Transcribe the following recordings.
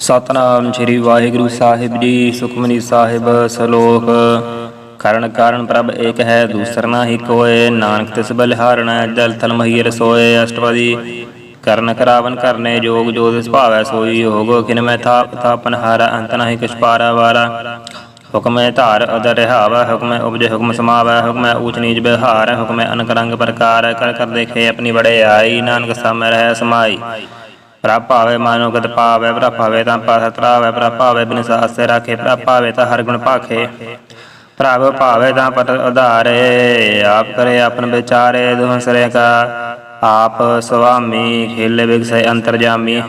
ਸਤਨਾਮ ਸ੍ਰੀ ਵਾਹਿਗੁਰੂ ਸਾਹਿਬ ਜੀ, ਸੁਖਮਨੀ ਸਾਹਿਬ, ਸਲੋਕ। ਕਰਨ ਕਾਰਨ ਪ੍ਰਭ ਏਕ ਹੈ, ਦੂਸਰ ਨਾਹੀ ਕੋਏ। ਨਾਨਕ ਤਿਸ ਬਲਿਹਾਰਣਾ ਜਲ ਥਲ ਮਹੀਰ ਰਸੋਏ। ਅਸ਼ਟਪਦੀ ਕਰਨ ਕਰਾਵਨ ਕਰਨੇ, ਜੋਗ ਜੋ ਤਿਸ ਭਾਵੈ ਸੋਈ। ਯੋਗ ਖਿਨ ਮੈਂ ਥਾਪ, ਥਾਪਨ ਹਾਰਾ, ਅੰਤ ਨਾ ਹੀ ਕਿਛ ਪਾਰਾ ਵਾਰਾ। ਹੁਕਮੈ ਧਾਰ ਅਦਰ ਰਹਾਵਾ, ਹੁਕਮੈ ਉਪਜੇ ਹੁਕਮ ਸਮਾਵੈ। ਹੁਕਮੈ ਊਚ ਨੀਚ ਬਿਹਾਰ, ਹੁਕਮੈ ਅਨਕਰੰਗ ਪ੍ਰਕਾਰ। ਕਰ ਕਰ ਦੇਖੇ ਆਪਣੀ ਬੜੇ ਆਈ ਨਾਨਕ ਸਾਮੈ ਰਹਿ ਸਮਾਈ। ਪ੍ਰਭ ਭਾਵੇ ਮਾਨੋ ਪਾਵੇ ਪ੍ਰਭ ਭਾਵੇ ਤਾਂ ਪਾਸ ਤਰਾਵੇ, ਪ੍ਰਭ ਭਾਵੇ ਬਿਨ ਸਾਸੇ ਰਾਖੇ, ਪ੍ਰਭ ਭਾਵੇ ਤਾਂ ਹਰ ਗੁਣ ਭਾਖੇ। ਪ੍ਰਭ ਭਾਵੇ ਤਾਂ ਪਟ ਉਧਾਰੇ, ਆਪ ਕਰੇ ਆਪਨ ਵਿਚਾਰੇ ਦੁਹਸਰੇ ਕਾ। ਆਪ ਸੁਆਮੀ, ਖੇਲੇ ਬਿਗਸੇ ਅੰਤਰਜਾਮੀ।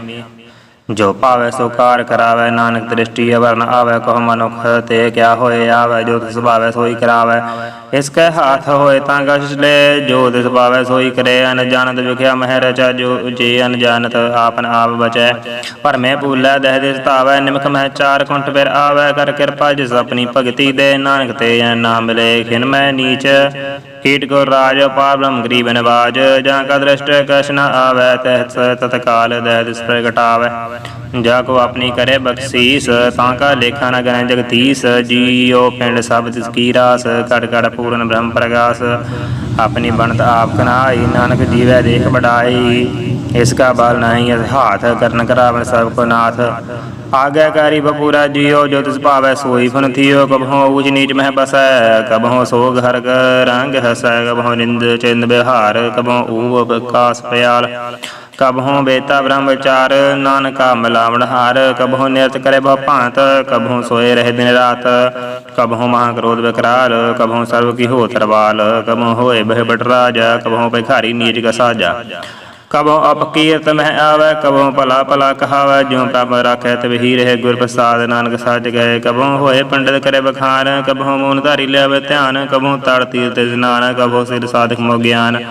ਜੋ ਭਾਵੇ ਸੋ ਕਾਰ ਕਰਾਵੇ, ਨਾਨਕ ਦ੍ਰਿਸ਼ਟੀ ਅਵਰਨ ਆਵੇ, ਕਹ ਮਨੁਖ ਤੇ ਕਿਆ ਹੋਏ ਆਵੇ, ਜੋ ਤਿਸ ਭਾਵੇ ਸੋਈ ਕਰਾਵੇ। ਇਸ ਕੈ ਹਾਥ ਹੋਏ ਤਾਂ ਕਛ ਲੈ, ਜੋ ਤਿਸ ਭਾਵੇ ਸੋਈ ਕਰੇ ਅਨਜਾਨਤ ਵਿਖਿਆ ਮਹਿ ਰਚਾ ਜੋ ਜੇ ਅਨ ਆਪਨ ਆਪ ਬਚੈ। ਪਰ ਮੈਂ ਭੂਲੇ, ਦਹਿ ਦਿਸ ਤਾਵੇ ਨਿਮਕ ਮਹਿ ਚਾਰ ਕੁੰਠ ਫਿਰ ਆਵੇ, ਕਰ ਕਿਰਪਾ ਜਿਸ ਆਪਣੀ ਭਗਤੀ ਦੇ ਨਾਨਕ ਤੇ ਨਾਮ ਮਿਲੇ। ਖਿਨ ਮੈਂ ਨੀਚ, ਕੀਟ ਕੋ ਰਾਜ ਪਾਰ ਬ੍ਰਹਮ ਗਰੀਬ ਨਿਵਾਜ, ਜਾਂ ਕਾ ਦ੍ਰਿਸ਼ਟ ਕਛ ਆਵੈ ਤਹਿ ਤਤਕਾਲ ਦਹਿ ਦਿਸ ਪ੍ਰਗਟਾਵੈ। ਜਾ ਕੋ ਆਪਣੀ ਕਰੇ ਬਖਸ਼ੀਸ, ਤਾਂ ਕਾ ਲੇਖਾ ਨ ਗਣੈ ਜਗਤੀਸ ਜੀਓ ਪਿੰਡ ਸਭ ਤਿਸ ਕੀ ਰਾਸ ਕੜ ਕੜ ਪੂਰਨ ਬ੍ਰਹਮ ਪ੍ਰਗਾਸ, ਆਪਣੀ ਬਣਤ ਆਪ ਕਨਾਈ, ਨਾਨਕ ਜੀਵੈ ਦੇਖ ਬੜਾਈ ਇਸ ਕਾ ਬਲ ਨਹੀਂ ਹਾਥ ਕਰਨ ਕਰਾਵਨ ਸਭ ਕੋ ਨਾਥ। ਆਗਿਆਕਾਰੀ ਬਪੂਰਾ ਜੀਓ, ਜੋ ਤਿਸ ਭਾਵੈ ਸੋਈ ਫਨ ਥੀਓ ਕਬਹੁ ਊਚ ਨੀਚ ਮਹਿ ਬਸੈ ਕਬਹੁ ਸੋਗ ਹਰਗ ਰੰਗ ਹਸੈ ਕਬਹੁ ਨਿੰਦ ਚਿੰਦ ਬਿਹਾਰ ਕਬਹੁ ਊ ਵਿਕਾਸ ਪਿਆਲ। ਕਬਹੁ ਬੇਤਾ ਬ੍ਰਹਮ ਵਿਚਾਰ, ਨਾਨਕਾ ਮਿਲਾਵਣ ਹਾਰ, ਕਬਹੁ ਨਿਰਤ ਕਰੇ ਬਹੁ ਭਾਂਤ, ਕਬਹੁ ਸੋਏ ਰਹੇ ਦਿਨ ਰਾਤ, ਕਬਹੁ ਮਹਾ ਕ੍ਰੋਧ ਵਿਕਰਾਲ, ਕਬਹੁ ਸਰਬ ਕੀ ਹੋ ਤਰਵਾਲ, ਕਬਹੁ ਹੋਏ ਬਹਿ ਬਟ ਰਾਜਾ, ਕਬਹੁ ਭਿਖਾਰੀ ਨੀਚ ਗਸਾਜਾ। ਕਬੋ ਅਪਕੀਰਤ ਮਹਿ ਆਵੈ ਕਬੋ ਭਲਾ ਭਲਾ ਕਹਾਵੈ, ਜਿਉ ਪ੍ਰਭ ਰਾਖੈ ਤਵਹੀ ਰਹੇ ਗੁਰ ਪ੍ਰਸਾਦ, ਨਾਨਕ ਸਾਜ ਗਏ। ਕਬੋ ਹੋਏ ਪੰਡਿਤ ਕਰੇ ਬਖਾਨ ਕਬੋ ਮੋਨ ਧਾਰੀ ਲਿਆਵੇ ਧਿਆਨ ਕਬੋ ਤੜ ਤੀਰ ਤੇ ਇਸ਼ਨਾਨ ਕਬੋ ਸਿਰ ਸਾਧਕ ਮੋ ਗਿਆਨ।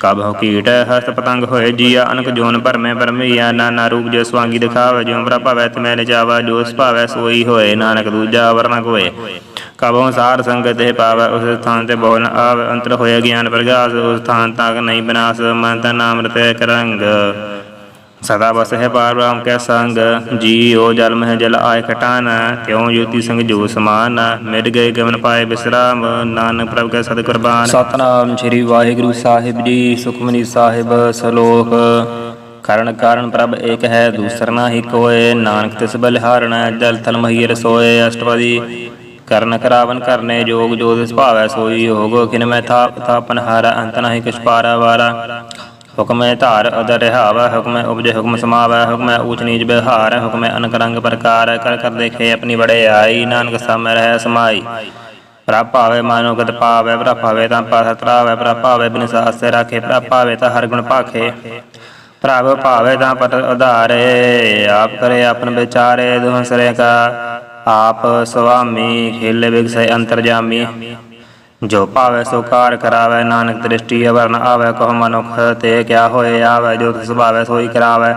ਕਬੋ ਕੀਟ ਹਸਤ ਪਤੰਗ ਹੋਏ ਜੀਆ ਅਨਕ ਜੋਨ ਭਰਮੇ ਪਰਮਈਆ, ਨਾਨਾ ਰੂਪ ਜੋ ਸਵਾਂਗੀ ਦਿਖਾਵੇ, ਜਿਉ ਪ੍ਰਭ ਭਾਵੈ ਤੇ ਜੋ ਸੁਭਾਵੈ ਸੋਈ ਹੋਏ, ਨਾਨਕ ਦੂਜਾ ਵਰਨਾ ਕੋਏ ਕਬੋਂ ਸਾਰ ਸੰਗਤ ਦੇ ਪਾਵੈ, ਉਸ ਸਥਾਨ ਤੇ ਬੋਲ ਆਵ, ਅੰਤਰ ਹੋਇਆ ਗਿਆਨ ਪ੍ਰਗਾਸ, ਉਸ ਸਥਾਨ ਤੱਕ ਨਹੀਂ ਬਨਾਸ, ਮਨ ਤਨ ਨਾਮ ਰਤੇ ਕਰੰਗ। ਸਦਾ ਬਸ ਹੈ ਪਾਰ ਬ੍ਰਹਮ ਕੈ ਸੰਗ ਜੀਓ ਜਲ ਹੈ ਜਲ ਆਇ ਖਟਾਨ ਤਿਉ ਜੋਤੀ ਸੰਗ ਜੋ ਸਮਾਨ, ਮਿਟ ਗਏ ਗਮਨ ਪਾਏ ਬਿਸਰਾਮ, ਨਾਨਕ ਪ੍ਰਭ ਕੈ ਸਦ ਕੁਰਬਾਨ ਸਤਨਾਮ ਸ੍ਰੀ ਵਾਹਿਗੁਰੂ ਸਾਹਿਬ ਜੀ, ਸੁਖਮਨੀ ਸਾਹਿਬ ਸਲੋਕ। ਕਰਨ ਕਾਰਨ ਪ੍ਰਭ ਏਕ ਹੈ, ਦੂਸਰ ਨਾ ਹੀ ਕੋਏ, ਨਾਨਕ ਤਿਸ ਬਲਿਹਾਰਣਾ ਜਲ ਥਲ ਮਹੀਰ ਰਸੋਏ ਅਸ਼ਟਪਦੀ। ਕਰਨ ਕਰਾਵਨ ਕਰਨੇ ਜੋਗ, ਜੋ ਤਿਸ ਭਾਵੈ ਸੋਈ ਯੋਗ ਖਿਨ ਮੈਂ ਥਾਪ, ਥਾਪਨ ਹਾਰਾ, ਅੰਤ ਨਾਹੀ ਕਿਛ ਪਾਰਾ ਵਾਰਾ। ਹੁਕਮੈ ਧਾਰ ਅਦਰ ਰਹਾਵਾ ਹੁਕਮੈ ਉਪਜੇ ਹੁਕਮ ਸਮਾਵੈ, ਹੁਕਮੈ ਊਚ ਨੀਚ ਬਿਹਾਰ ਹੁਕਮੈ ਅਨਕ ਪ੍ਰਕਾਰ ਕਰ ਕਰ ਦੇਖੇ ਆਪਣੀ ਬੜੇ ਆਈ, ਨਾਨਕ ਸਾਮੈ ਰਹਿ ਸਮਾਈ। ਪ੍ਰਭ ਮਾਨੋ ਗਤ ਪਾਵੇ, ਪ੍ਰਭ ਤਾਂ ਪਾਸ ਤਰਾਵੇ ਬਿਨ ਸਾਸੇ ਰਾਖੇ, ਪ੍ਰਭ ਭਾਵੇ ਤਾਂ ਹਰ ਗੁਣ ਭਾਖੇ। ਪ੍ਰਭ ਭਾਵੇ ਤਾਂ ਪਟ ਉਧਾਰੇ, ਆਪ ਕਰੇ ਆਪਨ ਵਿਚਾਰੇ, ਦੁਹਸਰੇ ਕਾ, ਆਪ ਸੁਆਮੀ, ਖੇਲੇ ਬਿਗਸੇ ਅੰਤਰਜਾਮੀ ਜੋ ਭਾਵੇ ਸੋ ਕਾਰ ਕਰਾਵੇ, ਨਾਨਕ ਦ੍ਰਿਸ਼ਟੀ ਅਵਰਨ ਆਵੇ, ਕਹ ਮਨੁਖ ਤੇ ਕਿਆ ਹੋਏ ਆਵੇ, ਜੋ ਤਿਸ ਭਾਵੇ ਸੋਈ ਕਰਾਵੇ।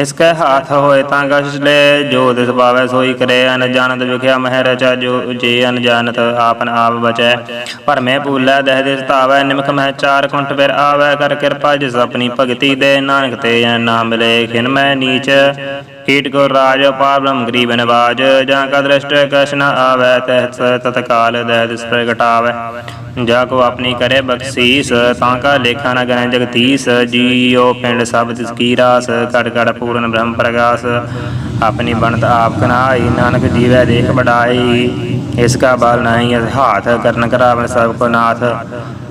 ਇਸ ਕੈ ਹਾਥ ਹੋਏ ਤਾਂ ਕਛ ਲੈ, ਜੋ ਤਿਸ ਭਾਵੇ ਸੋਈ ਕਰੇ ਅਨ ਜਾਣਤ ਵਿਖਿਆ ਮਹਿ ਰਚਾ ਜੋ ਜੇ ਅਨਜਾਨਤ ਆਪਨ ਆਪ ਬਚੈ। ਪਰ ਭੂਲੈ ਦਹਿ ਦਿਸ ਤਾਵੇ ਨਿਮਖ ਮਹਿ ਚਾਰ ਕੁੰਠ ਫਿਰ ਆਵੇ, ਕਰ ਕਿਰਪਾ ਜਿਸ ਆਪਣੀ ਭਗਤੀ ਦੇ, ਨਾਨਕ ਤੇ ਨਾਮ ਮਿਲੇ ਖਿਨ ਮੈਂ ਨੀਚ। ਕੀਟ ਕੋ ਰਾਜ ਪਾਰ ਬ੍ਰਹਮ ਗਰੀਬ ਨਿਵਾਜ, ਜਾਂ ਕਾ ਦ੍ਰਿਸ਼ਟ ਕਛ ਨ ਆਵੈ ਤਹਿ ਤਤਕਾਲ ਦਹਿ ਪ੍ਰਗਟਾਵੈ। ਜਾ ਕੋ ਆਪਣੀ ਕਰੇ ਬਖਸ਼ੀਸ, ਤਾਂ ਕਾ ਲੇਖਾ ਨ ਗਣੈ ਜਗਤੀਸ ਜੀਓ ਪਿੰਡ ਸਭ ਤਿਸ ਕੀ ਰਾਸ ਕੜ ਕੜ ਪੂਰਨ ਬ੍ਰਹਮ ਪ੍ਰਗਾਸ। ਆਪਣੀ ਬਣਤ ਆਪ ਕਨਾਈ, ਨਾਨਕ ਜੀਵੈ ਦੇਖ ਬੜਾਈ ਇਸ ਕਾ ਬਲ ਨਹੀਂ ਅਸ ਹਾਥ ਕਰਨ ਕਰਾਵਨ ਸਭ ਕੋ ਨਾਥ।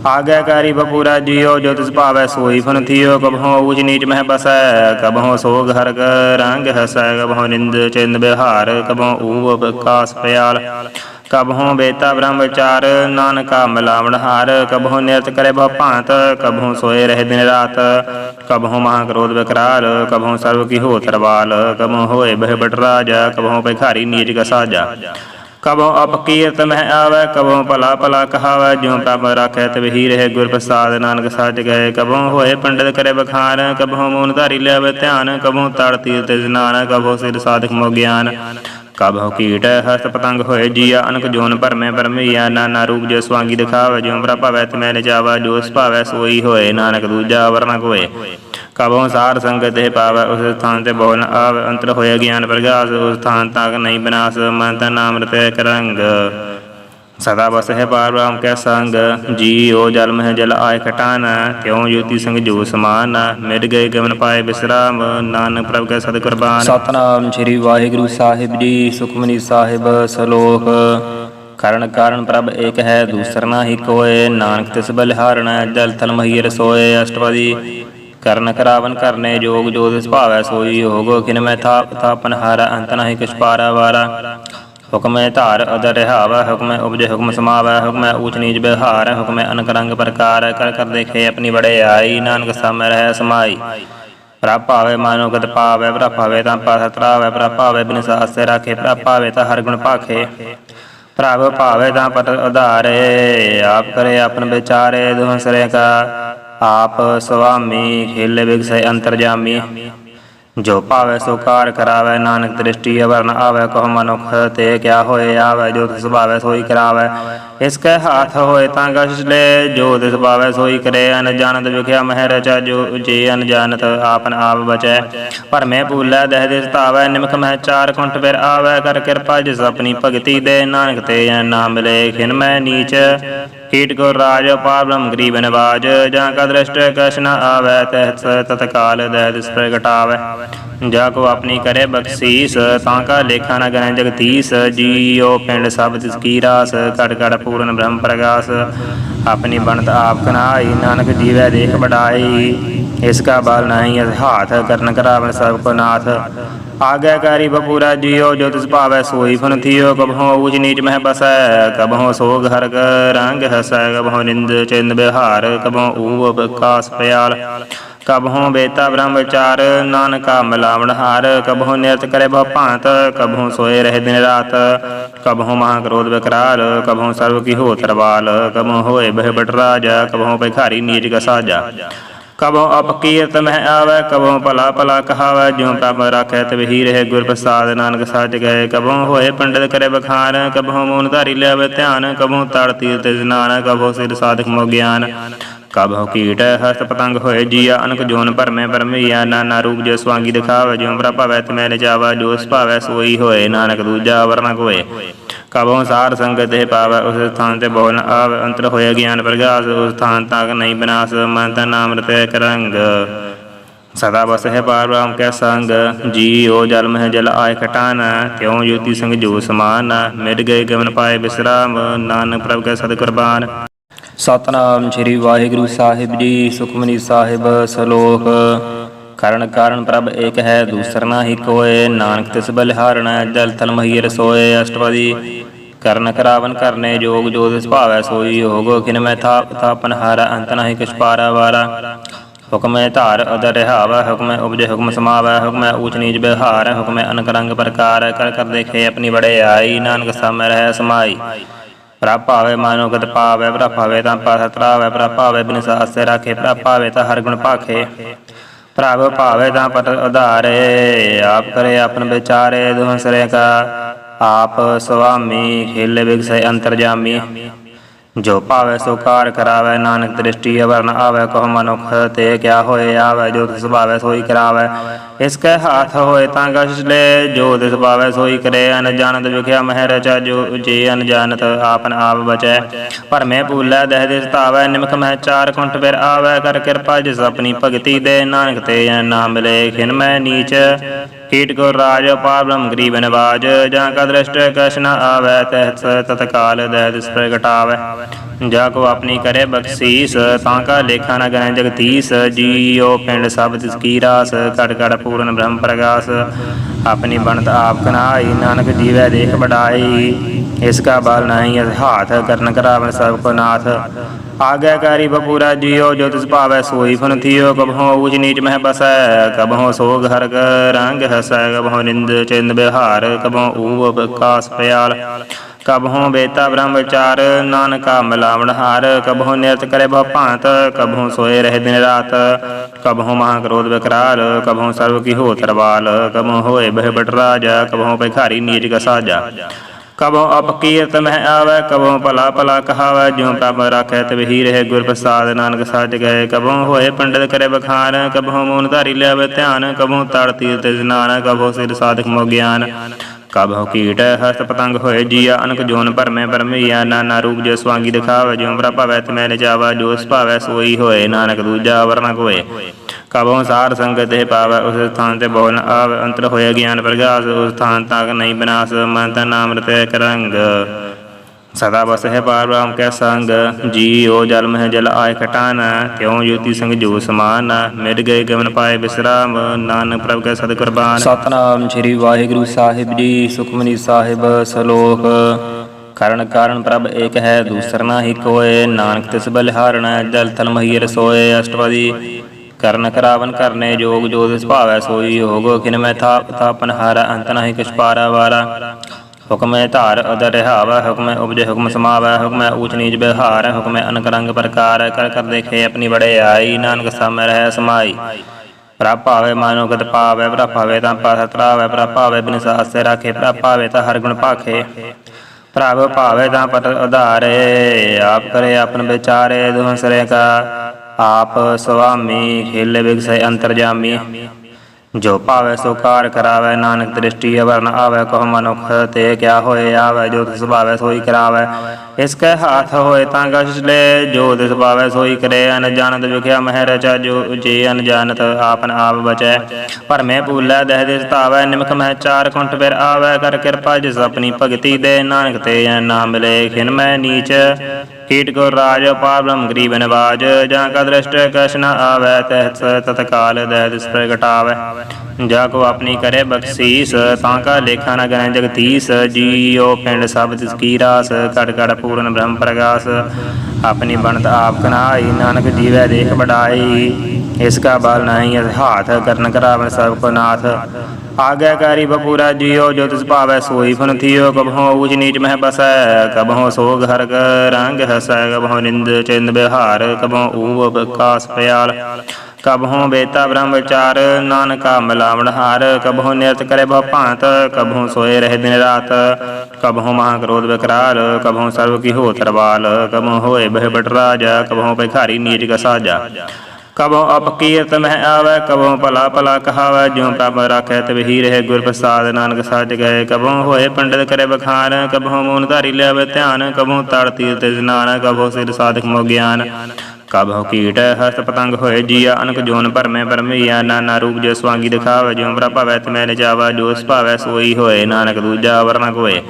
ਆਗਿਆਕਾਰੀ ਬਪੂਰਾ ਜੀਓ, ਜੋ ਤਿਸ ਭਾਵੈ ਸੋਈ ਫਨ ਥੀਓ, ਕਬਹੁ ਊਚ ਨੀਚ ਮਹਿ ਬਸੈ, ਕਬਹੁ ਸੋਗ ਹਰਗ ਰੰਗ ਹਸੈ, ਕਬਹੁ ਨਿੰਦ ਚਿੰਦ ਬਿਹਾਰ, ਕਬਹੁ ਊ ਵਿਕਾਸ ਬੇਤਾ ਬ੍ਰਹਮ ਨਾਨਕਾ ਮਿਲਾਵਣ ਹਾਰ, ਕਬਹੁ ਨਿਰਤ ਕਰੇ ਬਹੁ ਭਾਂਤ, ਕਬਹੁ ਸੋਏ ਰਹੇ ਦਿਨ ਰਾਤ। ਕਬਹੁ ਮਹਾ ਕ੍ਰੋਧ ਵਿਕਰਾਲ ਕਬਹੁ ਸਰਬ ਕੀ ਹੋ ਤਰਵਾਲ, ਕਬਹੁ ਹੋਏ ਬਹਿ ਬਟ ਰਾਜਾ, ਕਬਹੁ ਭਿਖਾਰੀ ਨੀਚ ਗਸਾਜਾ ਕਬੋ ਅਪਕੀਰਤ ਮਹਿ ਆਵੈ, ਕਬੋ ਭਲਾ ਭਲਾ ਕਹਾਵੈ, ਜਿਉ ਪ੍ਰਭ ਰਾਖੈ ਤਵਹੀ ਰਹੇ ਗੁਰ ਪ੍ਰਸਾਦ। ਨਾਨਕ ਸਾਜ ਗਏ ਕਬੋ ਹੋਏ ਪੰਡਤ ਕਰੇ ਬਖਾਨ, ਕਬੋ ਮੂਨ ਧਾਰੀ ਲਿਆਵੇ ਧਿਆਨ, ਕਬੋ ਤੜ ਤੀਰਥ ਤੇ ਇਸ਼ਨਾਨ ਸਿਰ ਸਾਧਕ ਮੋ ਗਿਆਨ। ਕਬਹੁ ਕੀਟ ਹਸਤ ਪਤੰਗ ਹੋਏ ਜੀਆ, ਅਨਕ ਜੋਨ ਭਰਮੇ ਪਰਮਈਆ ਨਾਨਾ ਰੂਪ ਜੋ ਸਵਾਂਗੀ ਦਿਖਾਵੇ, ਜਿਉ ਪ੍ਰਭ ਭਾਵੈ ਤੇ ਜੋ ਸੁਭਾਵੈ ਸੋਈ ਹੋਏ, ਨਾਨਕ ਦੂਜਾ ਵਰਨਾ ਕੋਏ ਕਬਹੁ ਸਾਰ ਸੰਗਤ ਹੈ ਪਾਵੈ, ਉਸ ਸਥਾਨ ਤੇ ਬਹੁ ਨ ਆਵੈ। ਅੰਤਰ ਹੋਇਆ ਗਿਆਨ ਪ੍ਰਗਾਸ, ਉਸ ਸਥਾਨ ਤੱਕ ਨਹੀਂ ਬਿਨਾਸ਼, ਮਨ ਤਨ ਨਾਮ ਰਤੈ ਕਰੰਗ ਸਦਾ ਬਸ ਹੈ ਕੈ ਸੰਗ, ਜੀਉ ਜਲ ਮਹਿ ਜਲ ਆਇ ਖਟਾਨ, ਕਿਉ ਜੋਤੀ ਸੰਗ ਜੋ ਸਮਾਨ, ਮਿਟ ਗਏ ਗਮਨ ਪਾਏ ਬਿਸਰਾਮ, ਨਾਨਕ ਪ੍ਰਭ ਕੈ ਸਦ ਕੁਰਬਾਨ ਸਤਨਾਮ ਸ੍ਰੀ ਵਾਹਿਗੁਰੂ ਸਾਹਿਬ ਜੀ, ਸੁਖਮਨੀ ਸਾਹਿਬ ਸਲੋਕ। ਕਰਨ ਕਾਰਨ ਪ੍ਰਭ ਏਕ ਹੈ, ਦੂਸਰ ਨਾਹੀ ਕੋਏ, ਨਾਨਕ ਤਿਸ ਬਲਿਹਾਰਣਾ, ਜਲ ਥਲ ਮਹੀ ਰਸੋਏ, ਅਸ਼ਟਪਦੀ। ਕਰਨ ਕਰਾਵਨ ਕਰਨੇ ਜੋਗ ਜੋਤਿ ਸੁਭਾਵੈ ਸੋਈ ਹੋਗ ਕਿਨ ਮੈਂ ਥਾਪ ਥਾਪਨ ਹਾਰਾ, ਅੰਤ ਨਾਹੀ ਕਿਛ ਪਾਰਾ ਵਾਰਾ। ਹੁਕਮੈ ਧਾਰ ਅਦਰ ਰਹਾਵੈ, ਹੁਕਮੈ ਉਪਜੈ ਹੁਕਮ ਸਮਾਵੈ, ਹੁਕਮੈ ਊਚ ਨੀਚ ਬਿਹਾਰ ਹੁਕਮੈ ਅਨਕ ਪ੍ਰਕਾਰ ਕਰ ਕਰ ਦੇਖੇ ਆਪਣੀ ਬੜੇ ਆਈ, ਨਾਨਕ ਸਾਮੈ ਰਹਿ ਸਮਾਈ। ਪ੍ਰਭ ਮਾਨੋ ਗਤ ਪਾਵੇ, ਪ੍ਰਭ ਤਾਂ ਪਾਸ ਤਰਾਵੇ ਪ੍ਰਭ ਬਿਨ ਸਾਸੇ ਰਾਖੇ, ਪ੍ਰਭ ਤਾਂ ਹਰ ਗੁਣ ਭਾਖੇ ਪ੍ਰਭ ਭਾਵੇ ਤਾਂ ਪਟ ਉਧਾਰੇ, ਆਪ ਕਰੇ ਆਪਨ ਵਿਚਾਰੇ, ਦੁਹਸਰੇ ਕਾ ਆਪ ਸੁਆਮੀ ਖੇਲੇ ਬਿਗਸੈ ਅੰਤਰਜਾਮੀ। ਜੋ ਭਾਵੇ ਸੋ ਕਾਰ ਕਰਾਵੇ, ਨਾਨਕ ਦ੍ਰਿਸ਼ਟੀ ਅਵਰਨ ਆਵੇ, ਕਹ ਮਨੁਖ ਤੇ ਕਿਆ ਹੋਏ ਆਵੇ, ਜੋ ਤਿਸ ਭਾਵੇ ਸੋਈ ਕਰਾਵੇ। ਇਸ ਕੈ ਹਾਥ ਹੋਏ ਤਾਂ ਕਛ ਲੈ ਜੋ ਤਿਸ ਭਾਵੇ ਸੋਈ ਕਰੇ ਅਨ ਜਾਣਤ ਵਿਖਿਆ ਮਹਿ ਰਚਾ ਜੋ ਜੇ ਅਨ ਜਾਣਤ ਆਪਨ ਆਪ ਬਚੈ। ਪਰ ਮੈਂ ਭੂਲੈ, ਦਹਿ ਦਿਸ ਧਾਵੈ ਨਿਮਖ ਮਹਿ ਚਾਰ ਕੁੰਠ ਫਿਰ ਆਵੇ, ਕਰ ਕਿਰਪਾ ਜਿਸ ਆਪਣੀ ਭਗਤੀ ਦੇ, ਨਾਨਕ ਤੇ ਐ ਨਾਮ ਮਿਲੇ ਖਿਨ ਮੈਂ ਨੀਚ। ਕੀਟ ਕੋ ਰਾਜ ਪਾਰ ਬ੍ਰਹਮ ਗਰੀਬ ਨਿਵਾਜ, ਜਾਂ ਕਾ ਦ੍ਰਿਸ਼ਟ ਕਛ ਨ ਆਵੈ ਤਹਿ ਤਤਕਾਲ ਦਹਿ ਦਿਸ ਪ੍ਰਗਟਾਵੈ। ਜਾ ਕੋ ਆਪਣੀ ਕਰੇ ਬਖਸ਼ੀਸ, ਤਾਂ ਕਾ ਲੇਖਾ ਨ ਗਣੈ ਜਗਤੀਸ ਜੀਉ ਪਿੰਡ ਸਭ ਤਿਸ ਕੀ ਰਾਸ, ਘੜ ਘੜ ਪੂਰਨ ਬ੍ਰਹਮ ਪ੍ਰਗਾਸ। ਆਪਣੀ ਬਣਤ ਆਪ ਕਨਾਈ, ਨਾਨਕ ਜੀਵੈ ਦੇਖ ਬੜਾਈ ਇਸ ਕਾ ਬਾਲ ਨਹੀਂ ਹਾਥ, ਕਰਨ ਕਰਾਵਨ ਸਭ ਕੋ ਨਾਥ। ਆਗਿਆਕਾਰੀ ਬਪੂਰਾ ਜੀਉ, ਜੋ ਤਿਸ ਭਾਵੈ ਸੋਈ ਫਨ ਥਿਓ ਕਬਹੁ ਊਚ ਨੀਚ ਮਹਿ ਬਸੈ ਕਬਹੁ ਸੋਗ ਹਰਗ ਰੰਗ ਹਸੈ ਕਬਹੁ ਨਿੰਦ ਚਿੰਦ ਬਿਹਾਰ ਕਬਹੁ ਊ ਵਿਕਾਸ ਪਿਆਲ। ਕਬਹੁ ਬੇਤਾ ਬ੍ਰਹਮ ਵਿਚਾਰ, ਨਾਨਕਾ ਮਿਲਾਵਣ ਹਾਰ, ਕਬਹੁ ਨਿਰਤ ਕਰੇ ਬਹੁ ਭਾਂਤ, ਕਬਹੁ ਸੋਏ ਰਹੇ ਦਿਨ ਰਾਤ, ਕਬਹੁ ਮਹਾ ਕ੍ਰੋਧ ਵਿਕਰਾਲ, ਕਬਹੁ ਸਰਬ ਕੀ ਹੋ ਤਰਵਾਲ, ਕਬਹੁ ਹੋਏ ਬਹਿ ਬਟ ਰਾਜਾ ਭਿਖਾਰੀ ਨੀਚ ਕਾ ਸਾਜਾ ਕਬਹੁ ਅਪਕੀਰਤ ਮਹਿ ਆਵੈ, ਕਬਹੁ ਭਲਾ ਭਲਾ ਕਹਾਵੈ, ਜਿਉ ਪ੍ਰਭ ਰਾਖੈ ਤਵਹੀ ਰਹੇ ਗੁਰ ਪ੍ਰਸਾਦ ਨਾਨਕ ਸਾਜ ਗਏ। ਕਬਹੁ ਹੋਏ ਪੰਡਿਤ ਕਰੇ ਬਖਾਨ, ਕਬਹੁ ਮੂਨ ਧਾਰੀ ਲਿਆਵੇ ਧਿਆਨ, ਕਬਹੁ ਤੜ ਤੀਰਤ ਇਸ਼ਨਾਨ ਕਬਹੁ ਸਿਰ ਸਾਧਕ ਮੋ ਗਿਆਨ। ਕਬਹੁ ਕੀਟ, ਹਸਤ ਪਤੰਗ ਹੋਏ ਜੀਆ, ਅਨਕ ਜੋਨ ਭਰਮੇ ਭਰਮਈਆ ਨਾਨਾ ਰੂਪ ਜੋ ਸਵਾਂਗੀ ਦਿਖਾਵੇ, ਜਿਉ ਪ੍ਰਭ ਭਵੈ ਤਮੈ ਲਿਜਾਵਾ ਜੋ ਸੁਭਾਵੈ ਸੋਈ ਹੋਏ, ਨਾਨਕ ਦੂਜਾ ਵਰਨਾ ਕੋਏ ਕਬਹੁ ਸਾਰ ਸੰਗਤ ਹੈ ਪਾਵੈ, ਉਸ ਸਥਾਨ ਤੇ ਬਹੁ ਨ ਅੰਤਰ ਹੋਇਆ ਗਿਆਨ ਪ੍ਰਗਾਸ, ਉਸ ਸਥਾਨ ਤੱਕ ਨਹੀਂ ਬਿਨਾਸ਼, ਮਨ ਤਨ ਨਾਮ ਰਤੈ ਕਰੰਗ ਸਦਾ ਬਸ ਹੈ ਪਾਰ ਬ੍ਰਹਮ ਕੈ ਸੰਗ, ਜੀਉ ਜਲ ਮਹਿ ਜਲ ਆਇ ਖਟਾਨ ਕਿਉ ਜੋਤੀ ਸੰਗ ਜੋ ਸਮਾਨ ਮਿਟ ਗਏ ਗਮਨ ਪਾਏ ਬਿਸਰਾਮ, ਨਾਨਕ ਪ੍ਰਭ ਕੈ ਸਦ ਕੁਰਬਾਨ। ਸਤਨਾਮ ਸ੍ਰੀ ਵਾਹਿਗੁਰੂ ਸਾਹਿਬ ਜੀ, ਸੁਖਮਨੀ ਸਾਹਿਬ ਸਲੋਕ। ਕਰਨ ਕਾਰਨ ਪ੍ਰਭ ਏਕ ਹੈ, ਦੂਸਰ ਨਾ ਹੀ ਕੋਏ। ਨਾਨਕ ਤਿਸ ਬਲਿਹਾਰਣਾ ਜਲ ਥਲ ਮਹੀਰ ਰਸੋਏ। ਅਸ਼ਟਪਦੀ ਕਰਨ ਕਰਾਵਨ ਕਰਨੇ, ਜੋਗ ਜੋਤਿ ਸੁਭਾਵੈ ਸੋਈ। ਹੋਗ ਕਿਨ ਮੈਂ ਥਾਪ ਥਾਪਨ ਹਾਰਾ, ਅੰਤ ਨਾਹੀ ਕਿਛ ਪਾਰਾ ਵਾਰਾ। ਹੁਕਮੈ ਧਾਰ ਅਦਰ ਰਹਾਵੈ, ਹੁਕਮੈ ਉਪਜੈ ਹੁਕਮ ਸਮਾਵੈ। ਹੁਕਮੈ ਊਚ ਨੀਚ ਬਿਹਾਰ, ਹੁਕਮੈ ਅਨਕਰੰਗ ਪ੍ਰਕਾਰ। ਕਰ ਕਰ ਦੇਖੇ ਆਪਣੀ ਬੜੇ ਆਈ ਨਾਨਕ ਸਾਮੈ ਰਹਿ ਸਮਾਈ। ਪ੍ਰਭ ਭਾਵੇ ਮਾਨੋ ਗਤ ਪਾਵੇ, ਪ੍ਰਭ ਭਾਵੇ ਤਾਂ ਪਾਸ ਤਰਾਵੇ, ਪ੍ਰਭ ਭਾਵੇ ਬਿਨ ਸਾਸੇ ਰਾਖੇ, ਪ੍ਰਭ ਭਾਵੇ ਤਾਂ ਹਰ ਗੁਣ ਭਾਖੇ ਪ੍ਰਭ ਭਾਵੇ ਤਾਂ ਪਟ ਉਧਾਰੇ, ਆਪ ਕਰੇ ਆਪਨ ਵਿਚਾਰੇ ਦੁਹਸਰੇ ਕਾ। ਆਪ ਸੁਆਮੀ, ਖੇਲੇ ਬਿਗਸੈ ਅੰਤਰਜਾਮੀ ਜੋ ਭਾਵੇ ਸੋ ਕਾਰ ਕਰਾਵੇ, ਨਾਨਕ ਦ੍ਰਿਸ਼ਟੀ ਅਵਰਨ ਆਵੇ ਕੋ ਮਨੁਖ ਤੇ ਕਿਆ ਹੋਏ ਆਵੇ, ਜੋ ਤਿਸ ਭਾਵੇ ਸੋਈ ਕਰਾਵੇ। ਇਸ ਕੈ ਹਾਥ ਹੋਏ ਤਾਂ ਕਛ ਲੈ, ਜੋ ਤਿਸ ਭਾਵੇ ਸੋਈ ਕਰੇ ਅਨ ਵਿਖਿਆ ਮਹਿ ਰਚਾ ਜੋ ਜੇ ਅਨ ਜਾਣਤ ਆਪਨ ਆਪ ਬਚੈ। ਪਰ ਮੈਂ ਭੂਲੈ ਦਹਿ ਦਿਸ ਧਾਵੈ ਨਿਮਖ ਮਹਿ ਚਾਰ ਕੁੰਠ ਫਿਰ ਆਵੇ, ਕਰ ਕਿਰਪਾ ਜਿਸ ਆਪਣੀ ਭਗਤੀ ਦੇ, ਨਾਨਕ ਤੇ ਐ ਨਾਮ ਮਿਲੇ ਖਿਨ ਮੈਂ ਨੀਚ। ਕੀਟ ਕੋ ਰਾਜ ਪਾਰ ਬ੍ਰਹਮ ਗਰੀਬ ਨਿਵਾਜ, ਜਾਂ ਕਾ ਦ੍ਰਿਸ਼ਟ ਕਛ ਨ ਆਵੈ ਤਹਿ ਤਤਕਾਲ ਦਹਿ ਪ੍ਰਗਟਾਵੈ। ਜਾ ਕੋ ਆਪਣੀ ਕਰੇ ਬਖਸ਼ੀਸ, ਤਾਂ ਕਾ ਲੇਖਾ ਨ ਗਣੈ ਜਗਤੀਸ ਜੀਉ ਪਿੰਡ ਸਭ ਤਿਸ ਕੀ ਰਾਸ, ਘੜ ਘੜ ਪੂਰਨ ਬ੍ਰਹਮ ਪ੍ਰਗਾਸ। ਆਪਣੀ ਬਣਤ ਆਪ ਕਨਾਈ, ਨਾਨਕ ਜੀਵੈ ਦੇਖ ਬੜਾਈ ਇਸ ਕਾ ਬਾਲ ਨਹੀਂ ਅਸ ਹਾਥ ਕਰਨ ਕਰਾਵਨ ਸਭ ਕੋ ਨਾਥ। ਆਗਿਆਕਾਰੀ ਬਪੂਰਾ ਜੀਉ ਜੋ ਤਿਸ ਭਾਵੈ ਸੋਈ ਫਨ ਥੀਓ ਕਬਹੁ ਊਚ ਨੀਚ ਮਹਿ ਬਸੈ ਕਬਹੁ ਸੋਗ ਹਰਗ ਰੰਗ ਹਸੈ ਕਬਹੁ ਨਿੰਦ ਚਿੰਦ ਬਿਹਾਰ ਕਬਹੁ ਊ ਵਿਕਾਸ ਪਿਆਲ। ਕਬਹੁ ਬੇਤਾ ਬ੍ਰਹਮ ਵਿਚਾਰ, ਨਾਨਕਾ ਮਿਲਾਵਣ ਹਾਰ ਕਬਹੁ ਨਿਰਤ ਕਰੇ ਬਹੁ ਭਾਂਤ ਕਬਹੁ ਸੋਏ ਰਹੇ ਦਿਨ ਰਾਤ। ਕਬਹੁ ਮਹਾ ਕ੍ਰੋਧ ਵਿਕਰਾਲ ਕਬਹੁ ਸਰਬ ਕੀ ਹੋ ਤਰਵਾਲ ਕਬਹੁ ਹੋਏ ਬਹਿ ਬਟ ਰਾਜਾ ਕਬਹੁ ਭਿਖਾਰੀ ਨੀਚ ਕਾ ਅਪਕੀਰਤ ਮਹਿ ਆਵੈ, ਕਬੋ ਭਲਾ ਭਲਾ ਕਹਾਵੈ, ਜਿਉ ਪ੍ਰਭ ਰਾਖੈ ਤਿਵਹੀ ਰਹੇ ਗੁਰ ਪ੍ਰਸਾਦ ਨਾਨਕ ਸੱਚ ਗਏ। ਕਬੋ ਹੋਏ ਪੰਡਤ ਕਰੇ ਬਖਾਨ, ਕਬੋ ਮੂਨ ਧਾਰੀ ਲਿਆਵੇ ਧਿਆਨ, ਕਬੋ ਤੜ ਤੀਰਤ ਇਸ਼ਨਾਨ ਕਬੋ ਸਿਰ ਸਾਧਕ ਮੋ ਗਿਆਨ। ਕਬਹੁ ਕੀਟ ਹਸਤ ਪਤੰਗ ਹੋਏ ਜੀਆ, ਅਨਕ ਜੋਨ ਭਰਮੈ ਭਰਮਈਆ ਨਾਨਾ ਰੂਪ ਜੋ ਸਵਾਂਗੀ ਦਿਖਾਵੇ, ਜਿਉ ਪ੍ਰਭਾਵੈ ਤਮੈ ਨਚਾਵਾ ਜੋ ਸੁਭਾਵੈ ਸੋਈ ਹੋਏ, ਨਾਨਕ ਦੂਜਾ ਵਰਨ ਹੋਏ। ਕਬਹੁ ਸਾਰ ਸੰਗਤ ਤੇ ਪਾਵੈ, ਉਸ ਸਥਾਨ ਤੇ ਬੋਲ ਆਵੈ, ਅੰਤਰ ਹੋਏ ਗਿਆਨ ਪ੍ਰਗਾਸ, ਉਸ ਸਥਾਨ ਤੱਕ ਨਹੀਂ ਬਨਾਸ, ਮਨ ਤਨ ਨਾਮ ਰਤੇ ਕਰੰਗ। ਸਦਾ ਬਸ ਹੈ ਪਾਰ ਬ੍ਰਹਮ ਕੈ ਸੰਗ, ਜੀਉ ਜਲ ਮਹਿ ਜਲ ਆਇ ਖਟਾਨ ਤਿਉ ਜੋਤੀ ਸੰਗ ਜੋ ਸਮਾਨ ਮਿਟ ਗਏ ਗਮਨ ਪਾਏ ਬਿਸਰਾਮ, ਨਾਨਕ ਪ੍ਰਭ ਕੈ ਸਦ ਕੁਰਬਾਨ ਸਤਨਾਮ ਸ੍ਰੀ ਵਾਹਿਗੁਰੂ ਸਾਹਿਬ ਜੀ, ਸੁਖਮਨੀ ਸਾਹਿਬ ਸਲੋਕ। ਕਰਨ ਕਾਰਨ ਪ੍ਰਭ ਏਕ ਹੈ, ਦੂਸਰ ਨਾਹੀ ਕੋਏ, ਨਾਨਕ ਤਿਸ ਬਲਿਹਾਰਣਾ, ਜਲ ਥਲ ਮਹੀਰ ਰਸੋਏ, ਅਸ਼ਟਪਦੀ। ਕਰਨ ਕਰਾਵਨ ਕਰਨੇ ਜੋਗ ਜੋਤ ਸੁਭਾਵੈ ਸੋਈ ਹੋਗ, ਖਿਨ ਮੈਂ ਥਾਪ ਥਾਪਨ ਹਾਰ, ਅੰਤ ਨਾਹੀ ਕਿਛ ਪਾਰਾ ਵਾਰਾ। ਹੁਕਮੈ ਧਾਰ ਅਦਰ ਰਹਾਵਾ, ਹੁਕਮੈ ਉਪਜੇ, ਹੁਕਮ ਸਮਾਵੈ, ਹੁਕਮੈ ਊਚ ਨੀਚ ਬਿਹਾਰ ਹੁਕਮੈ ਅਨਕ ਪ੍ਰਕਾਰ, ਕਰ ਕਰ ਦੇਖੇ ਆਪਣੀ ਬੜੇ ਆਈ, ਨਾਨਕ ਸਾਮੈ ਰਹਿ ਸਮਾਈ। ਪ੍ਰਭ ਮਾਨੋ ਗਤ ਪਾਵੇ, ਪ੍ਰਭ ਤਾਂ ਪਾਸ ਤਰਾਵੇ ਪ੍ਰਭ ਬਿਨ ਸਾਸੇ ਰਾਖੇ, ਪ੍ਰਭ ਤਾਂ ਹਰ ਗੁਣ ਭਾਖੇ। ਪ੍ਰਭ ਭਾਵੇ ਤਾਂ ਪਟ ਉਧਾਰੇ, ਆਪ ਕਰੇ ਆਪਨ ਵਿਚਾਰੇ ਦੁਹਸਰੇ ਕਾ। ਆਪ ਸੁਆਮੀ ਖੇਲੇ ਬਿਗਸੈ ਅੰਤਰਜਾਮੀ। ਜੋ ਭਾਵੇ ਸੋ ਕਾਰ ਕਰਾਵੇ, ਨਾਨਕ ਦ੍ਰਿਸ਼ਟੀ ਅਵਰਨ ਆਵੇ, ਕਹ ਮਨੁਖ ਤੇ ਕਿਆ ਹੋਏ ਆਵੇ, ਜੋ ਤਿਸ ਭਾਵੇ ਸੋਈ ਕਰਾਵੇ। ਇਸ ਕੈ ਹਾਥ ਹੋਏ ਤਾਂ ਕਛ ਲੈ ਜੋ ਤਿਸ ਭਾਵੇ ਸੋਈ ਕਰੇ ਅਨ ਵਿਖਿਆ ਮਹਿ ਰਚਾ, ਜੋ ਜੇ ਅਨਜਾਨਤ ਆਪਨ ਆਪ ਬਚੈ। ਪਰ ਮੈਂ ਭੂਲੈ, ਦਹਿ ਦਿਸ ਧਾਵੈ ਨਿਮਕ ਮਹਿ ਚਾਰ ਕੁੰਟ ਫਿਰ ਆਵੇ, ਕਰ ਕਿਰਪਾ ਜਿਸ ਆਪਣੀ ਭਗਤੀ ਦੇ, ਨਾਨਕ ਤੇ ਨਾਮ ਮਿਲੇ। ਖਿਨ ਮੈਂ ਨੀਚ, ਕੀਟ ਕੋ ਰਾਜ ਪਾਰ ਬ੍ਰਹਮ ਗਰੀਬ ਨਿਵਾਜ, ਜਾਂ ਕਾ ਦ੍ਰਿਸ਼ਟ ਕਛ ਆਵੈ ਤਹਿ ਤਤਕਾਲ ਦਹਿ ਦਿਸ ਪ੍ਰਗਟਾਵੈ। ਜਾ ਕੋ ਆਪਣੀ ਕਰੇ ਬਖਸ਼ੀਸ, ਤਾਂ ਕਾ ਲੇਖਾ ਨ ਗਣੈ ਜਗਤੀਸ ਜੀਓ ਪਿੰਡ ਸਭ ਤਿਸ ਕੀ ਰਾਸ ਕੜ ਕੜ ਪੂਰਨ ਬ੍ਰਹਮ ਪ੍ਰਗਾਸ। ਆਪਣੀ ਬਣਤ ਆਪ ਕਨਾਈ, ਨਾਨਕ ਜੀਵੈ ਦੇਖ ਬੜਾਈ ਇਸ ਕਾ ਬਲ ਨਹੀਂ ਹਾਥ ਕਰਨ ਕਰਾਵਨ ਸਭ ਕੋ ਨਾਥ। ਆਗਿਆਕਾਰੀ ਬਪੂਰਾ ਜੀਓ ਜੋ ਤਿਸ ਭਾਵੈ ਸੋਈ ਫਨ ਥੀਓ ਕਬਹੁ ਊਚ ਨੀਚ ਮਹਿ ਬਸੈ, ਕਬਹੁ ਸੋਗ ਹਰਕ ਰੰਗ ਹਸੈ, ਕਬਹੁ ਨਿੰਦ ਚਿੰਦ ਬਿਹਾਰ, ਕਬਹੁ ਊਵ ਕਾਸ ਪਿਆਲ। ਕਬਹੁ ਬੇਤਾ ਬ੍ਰਹਮ ਵਿਚਾਰ, ਨਾਨਕਾ ਮਿਲਾਵਣ ਹਾਰ, ਕਬਹੁ ਨਿਰਤ ਕਰੇ ਬਹੁ ਭਾਂਤ, ਕਬਹੁ ਸੋਏ ਰਹੇ ਦਿਨ ਰਾਤ, ਕਬਹੁ ਮਹਾ ਕ੍ਰੋਧ ਵਿਕਰਾਲ, ਕਬਹੁ ਸਰਬ ਕੀ ਹੋ ਤਰਵਾਲ, ਕਬਹੁ ਹੋਏ ਬਹਿ ਬਟ ਰਾਜਾ ਭਿਖਾਰੀ ਨੀਚ ਕਾ ਸਾਜਾ। ਕਬੋ ਅਪਕੀਰਤ ਮਹਿ ਆਵੈ ਕਬੋ ਭਲਾ ਭਲਾ ਕਹਾਵੈ, ਜਿਉ ਪ੍ਰਭ ਰਾਖੈ ਤਿਵਹੀ ਰਹੇ ਗੁਰ ਪ੍ਰਸਾਦ, ਨਾਨਕ ਸੱਚ ਗਏ। ਕਬੋ ਹੋਏ ਪੰਡਿਤ ਕਰੇ ਬਖਾਨ ਕਬੋ ਮੂਨ ਧਾਰੀ ਲਿਆਵੇ ਧਿਆਨ ਕਬੋ ਤੜ ਤੀਰਤ ਇਸ਼ਨਾਨ ਕਬੋ ਸਿਰ ਸਾਧਕ ਮੋ ਗਿਆਨ। ਕਬਹੁ ਕੀਟ, ਹਸਤ ਪਤੰਗ ਹੋਏ ਜੀਆ, ਅਨਕ ਜੋਨ ਭਰਮੇ ਭਰਮਈਆ ਨਾਨਾ ਰੂਪ ਜੋ ਸਵਾਂਗੀ ਦਿਖਾਵੇ, ਜਿਉ ਪ੍ਰਭਾਵੈ ਤਮੈ ਨਚਾਵਾ ਜੋ ਸੁਭਾਵੈ ਸੋਈ ਹੋਏ, ਨਾਨਕ ਦੂਜਾ ਵਰਨ ਕੋਏ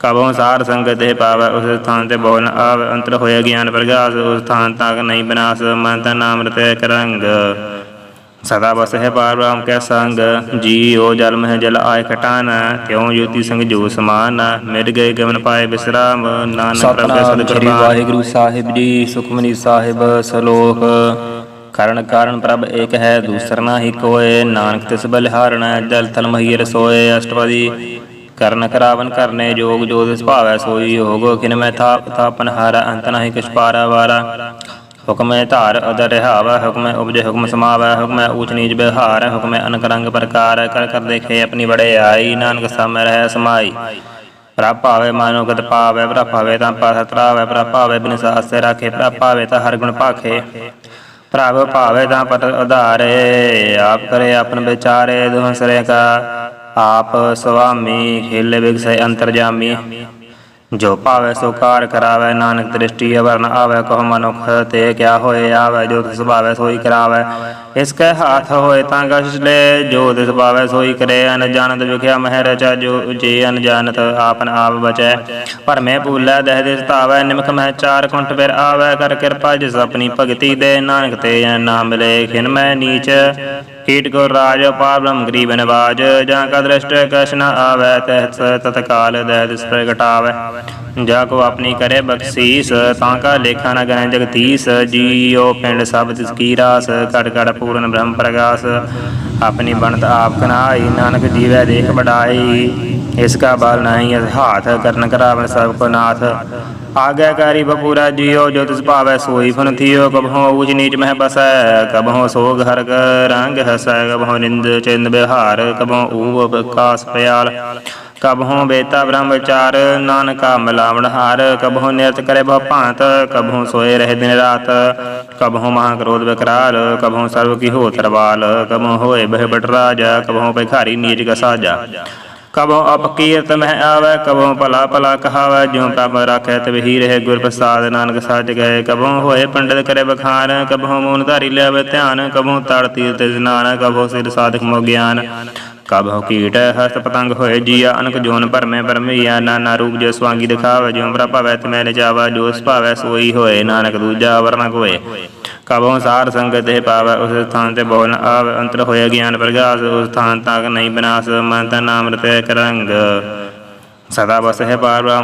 ਕਬਹੁ ਸਾਰ ਸੰਗਤ ਤੇ ਪਾਵੈ, ਉਸ ਸਥਾਨ ਤੇ ਬੋਲ ਆਵੈ, ਅੰਤਰ ਹੋਏ ਗਿਆਨ ਪ੍ਰਗਾਸ, ਉਸ ਸਥਾਨ ਤੱਕ ਨਹੀਂ ਬਨਾਸ, ਮਨ ਤਨ ਨਾਮ ਰਤੇ ਕਰੰਗ। ਸਦਾ ਬਸ ਹੈ ਪਾਰ ਬ੍ਰਹਮ ਕੈ ਸੰਗ ਜੀਉ ਜਲ ਮਹਿ ਜਲ ਆਇ ਖਟਾਨ ਤਿਉ ਜੋਤੀ ਸੰਗ ਜੋ ਸਮਾਨ ਮਿਟ ਗਏ ਗਮਨ ਪਾਏ ਬਿਸਰਾਮ ਨਾਨਕ ਪ੍ਰਭ ਸਦ ਸ੍ਰੀ ਵਾਹਿਗੁਰੂ ਸਾਹਿਬ ਜੀ ਸੁਖਮਨੀ ਸਾਹਿਬ ਸਲੋਕ। ਕਰਨ ਕਾਰਨ ਪ੍ਰਭ ਏਕ ਹੈ ਦੂਸਰ ਨਾਹੀ ਕੋਏ ਨਾਨਕ ਤਿਸ ਬਲਿਹਾਰਣਾ ਜਲ ਥਲ ਮਹੀਰ ਰਸੋਏ ਅਸ਼ਟਪਦੀ। ਕਰਨ ਕਰਾਵਨ ਕਰਨੇ ਜੋਗ ਜੋਤ ਸੁਭਾਵੈ ਸੋਈ ਹੋਗ ਖਿਨ ਮੈਂ ਥਾਪ ਥਾਪਨ ਹਾਰ ਅੰਤ ਨਾਹੀ ਕਿਛ ਪਾਰਾ ਵਾਰਾ। ਹੁਕਮੈ ਧਾਰ ਅਦਰ ਰਹਾਵਾ, ਹੁਕਮੈ ਉਪਜੇ ਹੁਕਮ ਸਮਾਵੈ, ਹੁਕਮੈ ਊਚ ਨੀਚ ਬਿਹਾਰ ਹੁਕਮੈ ਅਨਕ ਪ੍ਰਕਾਰ, ਕਰ ਕਰ ਦੇਖੇ ਆਪਣੀ ਬੜੇ ਆਈ, ਨਾਨਕ ਸਾਮੈ ਰਹਿ ਸਮਾਈ। ਪ੍ਰਭ ਭਾਵੇ ਮਾਨੋ ਗਤ ਪਾਵੇ, ਪ੍ਰਭ ਤਾਂ ਪਾਸ ਤਰਾਵੇ, ਪ੍ਰਭ ਬਿਨ ਸਾਸੇ ਰਾਖੇ, ਪ੍ਰਭ ਤਾਂ ਹਰ ਗੁਣ ਭਾਖੇ ਪ੍ਰਭ ਭਾਵੇ ਤਾਂ ਪਟ ਉਧਾਰੇ, ਆਪ ਕਰੇ ਆਪਨ ਵਿਚਾਰੇ, ਦੁਹਸਰੇ ਕਾ, ਆਪ ਸੁਆਮੀ, ਖੇਲੇ ਬਿਗਸੈ ਅੰਤਰਜਾਮੀ। ਜੋ ਭਾਵੇ ਸੋ ਕਾਰ ਕਰਾਵੇ, ਨਾਨਕ ਦ੍ਰਿਸ਼ਟੀ ਅਵਰਨ ਆਵੇ ਕੋ ਮਨੁਖ ਤੇ ਕਿਆ ਹੋਏ ਆਵੇ, ਜੋ ਤਿਸ ਭਾਵੇ ਸੋਈ ਕਰਾਵੇ। ਇਸ ਕੈ ਹਾਥ ਹੋਏ ਤਾਂ ਕਛ ਲੈ, ਜੋ ਤਿਸ ਭਾਵੇ ਸੋਈ ਕਰੇ ਅਨ ਜਾਣਤ ਵਿਖਿਆ ਮਹਿ ਰਚਾ ਜੋ ਜੇ ਅਨ ਜਾਣਤ ਆਪਨ ਆਪ ਬਚੈ। ਪਰ ਭੂਲੈ ਦਹਿ ਦਿਸ ਧਾਵੈ ਨਿਮਖ ਮਹਿ ਚਾਰ ਕੁੰਟ ਫਿਰ ਆਵੇ, ਕਰ ਕਿਰਪਾ ਜਿਸ ਆਪਣੀ ਭਗਤੀ ਦੇ, ਨਾਨਕ ਤੇ ਨਾਮ ਲੈ ਖਿਨ ਮੈਂ ਨੀਚ। ਕੀਟ ਕੋ ਰਾਜ ਪਾਰ ਬ੍ਰਹਮ ਗਰੀਬ ਨਿਵਾਜ, ਜਾਂ ਕਾ ਦ੍ਰਿਸ਼ਟ ਕਛ ਆਵੈ ਤਹਿ ਤਤਕਾਲ ਦਹਿ ਪ੍ਰਗਟਾਵੈ। ਜਾ ਕੋ ਆਪਣੀ ਕਰੇ ਬਖਸ਼ੀਸ, ਤਾਂ ਕਾ ਲੇਖਾ ਨ ਗਣੈ ਜਗਤੀਸ ਜੀਓ ਪਿੰਡ ਸਭ ਤਿਸ ਕੀ ਰਾਸ ਕੜ ਕੜ ਪੂਰਨ ਬ੍ਰਹਮ ਪ੍ਰਗਾਸ। ਆਪਣੀ ਬਣਤ ਆਪ ਕਨਾਈ, ਨਾਨਕ ਜੀਵੈ ਦੇਖ ਬੜਾਈ ਇਸ ਕਾ ਬਲ ਨਹੀਂ ਇਸ ਹਾਥ ਕਰਨ ਕਰਾਵਨ ਸਭ ਕੋ ਨਾਥ। ਆਗਿਆਕਾਰੀ ਬਪੂਰਾ ਜੀਓ, ਜੋ ਤਿਸ ਭਾਵੈ ਸੋਈ ਫਨ ਥੀਓ, ਕਬਹੁ ਊਚ ਨੀਚ ਮਹਿ ਬਸੈ, ਕਬਹੁ ਸੋਗ ਹਰਕ ਰੰਗ ਹਸੈ, ਕਬਹੁ ਨਿੰਦ ਚਿੰਦ ਬਿਹਾਰ, ਕਬਹੁ ਊਵ ਕਾਸ ਬੇਤਾ ਬ੍ਰਹਮਚਾਰ ਨਾਨਕਾ ਮਿਲਾਵਣ ਹਾਰ, ਕਬਹੋਂ ਨਿਰਤ ਕਰੇ ਬਹੁ ਭਾਂਤ, ਕਬਹੋਂ ਸੋਏ ਰਹੇ ਦਿਨ ਰਾਤ। ਕਬਹੋਂ ਮਹਾ ਕ੍ਰੋਧ ਵਿਕਰਾਲ ਕਬਹੋਂ ਸਰਬ ਕੀ ਹੋ ਤਰਵਾਲ, ਕਬਹੋਂ ਹੋਏ ਬਹਿ ਬਟ ਰਾਜਾ, ਕਬਹੋਂ ਭਿਖਾਰੀ ਨੀਚ ਕਸਾਜਾ। ਕਬਹੋਂ ਅਪਕੀਰਤ ਮਹਿ ਆਵੈ ਕਬਹੋਂ ਭਲਾ ਭਲਾ ਕਹਾਵੈ, ਜਿਉ ਪ੍ਰਭ ਰਾਖੈ ਤਵਹੀ ਰਹੇ ਗੁਰ ਪ੍ਰਸਾਦ। ਨਾਨਕ ਸੱਚ ਗਏ ਕਬਹੋਂ ਹੋਏ ਪੰਡਤ ਕਰੇ ਬਖਾਨ ਕਬਹੋਂ ਮੋਨ ਧਾਰੀ ਲਿਆਵੇ ਧਿਆਨ ਕਬਹੋਂ ਤੜ ਤੀਰਥ ਇਸ਼ਨਾਨ ਕਬਹੋਂ ਸਿਰ ਸਾਧਕ ਮੋ ਗਿਆਨ। ਕਬਹੋਂ ਕੀਟ ਹਸਤ ਪਤੰਗ ਹੋਏ ਜੀਆ, ਅਨਕ ਜੋਨ ਭਰਮੇ ਭਰਮਈਆ ਨਾਨਾ ਰੂਪ ਜੋ ਸਵਾਂਗੀ ਦਿਖਾਵੇ, ਜਿਉ ਪ੍ਰਭਾਵੈ ਤਮੈ ਨਚਾਵਾ ਜੋ ਸੁਭਾਵੈ ਸੋਈ ਹੋਏ, ਨਾਨਕ ਦੂਜਾ ਵਰਨਕ ਹੋਏ। ਕਬਹੋਂ ਸਾਰ ਸੰਗਤ ਤੇ ਪਾਵੈ, ਉਸ ਸਥਾਨ ਤੇ ਬੋਲ ਨ ਅੰਤਰ ਹੋਏ ਗਿਆਨ ਪ੍ਰਗਾਸ, ਉਸ ਸਥਾਨ ਤੱਕ ਨਹੀਂ ਬਿਨਾਸ਼, ਮਨ ਤਨ ਨਾਮ ਰਤੈ ਕਰੰਗ ਸਦਾ ਬਸ ਹੈ